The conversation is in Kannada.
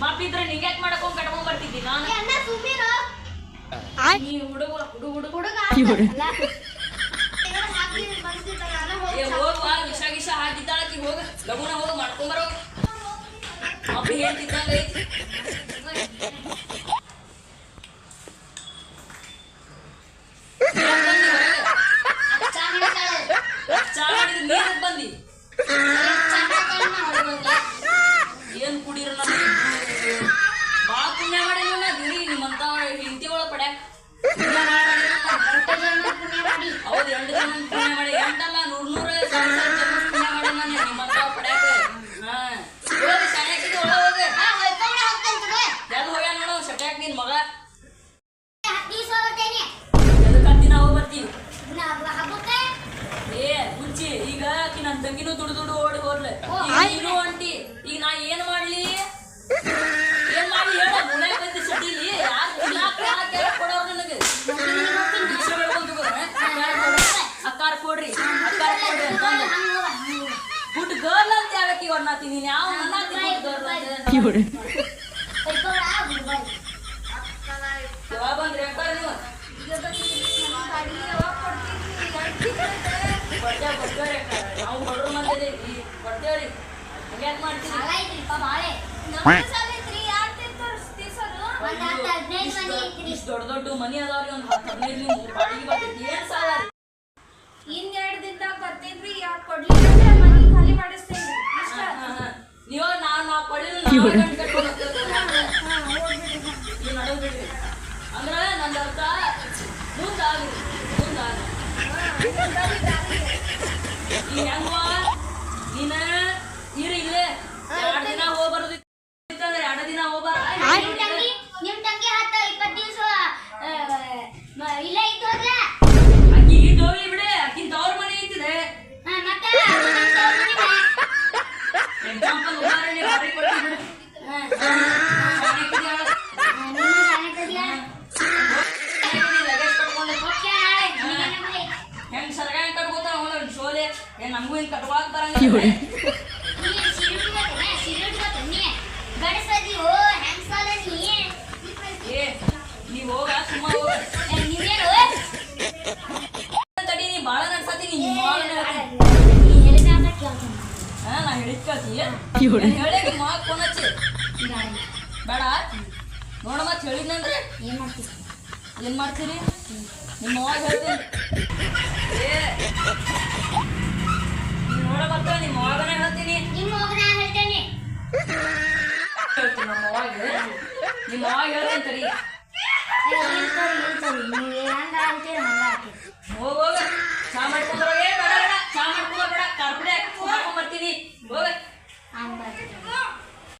ಮಪ್ಪಿದ್ರೆ ನಿಂಗೆ ಯಾಕೆ ಮಾಡಕೊಂಡ್ ಕಟ್ಕೊಂಡ್ ಬರ್ತಿದ್ದಿ ನಾನು ನೀ ಹುಡುಗ ಹುಡುಗ ಹುಡುಗ ಹೋಗಿ ಹಾಕಿದ್ದಾಳಕಿ ಹೋಗ ಲಗುನ ಹೋಗ ಮಾಡ್ಕೊಂಬರೋ ಮಪ್ಪಿ ಹೇಳ್ತಿದ್ದಂಗ ಬಂದಿ. ಏನ್ ಕುಡಿರ ಬಾಳ ಪುಣ್ಯ ಮಾಡಿಲ್ಲ ದಿನಿ ನಿಮ್ಮಂತ ಹಿಂತಿ ಒಳ ಪಡ್ಯಾಕ. ಹೌದು ಜನ ಪುಣ್ಯ ಮಾಡಿ, ಎಂಟಲ್ಲ ನೂರ್ ನೂರ ಸಾವಿರ ಸಾವಿರ ಜನ ಪುಣ್ಯ ಮಾಡಿ ನಾನು ನಿಮ್ಮಂತ ಪಡ್ಯಾಕ ಹಾ ಹೋಗಿ ಶಾನ್ಯಾಕಿದ್ದು ಒಳ ಹೋಗ ಆ, ಹೊಯ್ಕೊಂಡೆ ಹೋಗ್ತೇನೆ ತಗೋ. ಎದ್ ಹೋಗ್ಯ ನೋಡು ಸಟ್ಯಾಕ್ ನಿನ್ ಮಗ ಹತ್ತು ದಿವ್ಸ ಹೋಗ್ತೇನೆ. ಎದಕ್ ಹತ್ತಿನ ಹೋಗಿ ಬರ್ತೀವಿ ನಾ ಹಬ್ಬಕ್ಕೆ ಏ ಮುಂಚಿ ಈಗ ಆಕಿ ನನ್ ತಂಗಿನೂ ದುಡ್ಡು ದುಡ್ಡು ಓಡಿ ಹೋರ್ಲೆ ನೀನು ಹೊಂಟಿ ಈಗ ನಾ ಏನ್ ಮಾಡ್ಲಿ? ಏನ್ ಮಾಡ್ಲಿ ಹೇಳ ಮುಳೆ ಬಂದಿ ಸಿಟಿಲಿ ಕೊಡೋರು ನನಗೆ? ಅಕ್ಕಾರ ಕೊಡ್ರಿ ಅಕ್ಕಾರ ಕೊಡ್ರಿ ಅಂತಂದು. ಗುಡ್ ಗರ್ಲ್ ಅಂತ ಹೇಳಕ್ಕೆ ಹೊನ್ನಾತೀನಿ ನೀನ್? ಯಾವ ಗುಡ್ ಗರ್ಲ್ ಅಂತ ಹೊಯ್ಕೊಂಡ, ಬಿಡ್ಬಾರ್ದು. ಯಾವಾಗ ಬಂದ್ರಿ ಅಕ್ಕಾರ ನೀವು ಕೊಡ್ತೇವ್ ಕೊಡ್ತೇವ್ರಿ ಅಕ್ಕಾರ ನಾವು ಬಡ್ರು ಮಂದಿ ಕೊಡ್ತೇವ್ರಿ ಹಂಗ್ಯಾಕ್ ಮಾಡ್ತೀರಿ ಸಾಲ ಐತ್ರಿಪ್ಪ ಬಾಳೆ. ಒಂದ್ ಹತ್ತು ಹದಿನೈದು ಮನೆ ಐತ್ರಿ. ಇಷ್ಟ್ ದೊಡ್ಡ ದೊಡ್ಡ ಮನಿ ಅದಾವ್ರಿ ಒಂದ್ ಹದಿನೈದು ನೀವು ಬಾಡಿಗೆ ಬರ್ತೈತಿ ಏನ್ ಸಾಲ ರೀ? ಎರಡ್ ದಿನದಾಗ ಬರ್ತಿದ್ರಿ ಯಾಕೆ ಕೊಡ್ಲಿಲ್ಲ ಅಂದ್ರೆ ಮನೆ ಖಾಲಿ ಮಾಡಿಸ್ತೇನೆ. ನೀವು ನಾವ್ ನಾವ್ ಕೊಡ್ಲಿಲ್ಲ ನಾವ್ ಗಂಟ್ ಕಟ್ಕೊಂಡ್ ಅಂದ್ರ ನಂದ ಅರ್ಥ ಮುಂದಾಗ್ರಿ ಮುಂದಾಗ್ರಿ ಈ ಹೆಂಗವ ಗಂಡಸದಿಯೋ, ಹೆಂಗ್ಸಲ್ಲ ನೀ? ಏ ನೀವ್ ಹೋಗ ಸುಮ್ಮ ಹೋಗ ಏ, ನೀವೇನು? ತಡಿ ನೀ ಬಾಳ ನಡ್ಸತಿ ನೀ ಭಾಳ ನೀ ಹೇಳಿದ ಕೇಳ್ತೀನಿ. ಹಾ ನಾ ಹೇಳಿದ್ ಕೇಳ್ತಿ ಹೇಳಿ ಫೋನ್ ಹಚ್ಚಿ. ಬೇಡ ನೋಡ ಮತ್ ಹೇಳಿದ್ನಂದ್ರೆ ಏನ್ ಮಾಡ್ತೀವಿ ಏನ್ ಮಾಡ್ತೀರಿ ನಿಮ್ಮ ಅವಾಗ ಹೇಳ್ತೀನಿ ಏ ಅವಾಗನೇ ಹೇಳ್ತೀನಿ. ನಿಮ್ಮ ಹೋಗಿ ನಾ ಹೇಳ್ತೇನೆ. ಹೇಳ್ತೀನಿ ನಮ್ಮ ಅವಾಗ ನಿಮ್ಮ ಅವಾಗ ಹೇಳ್ತೀನಿ ತಡಿ ಏ,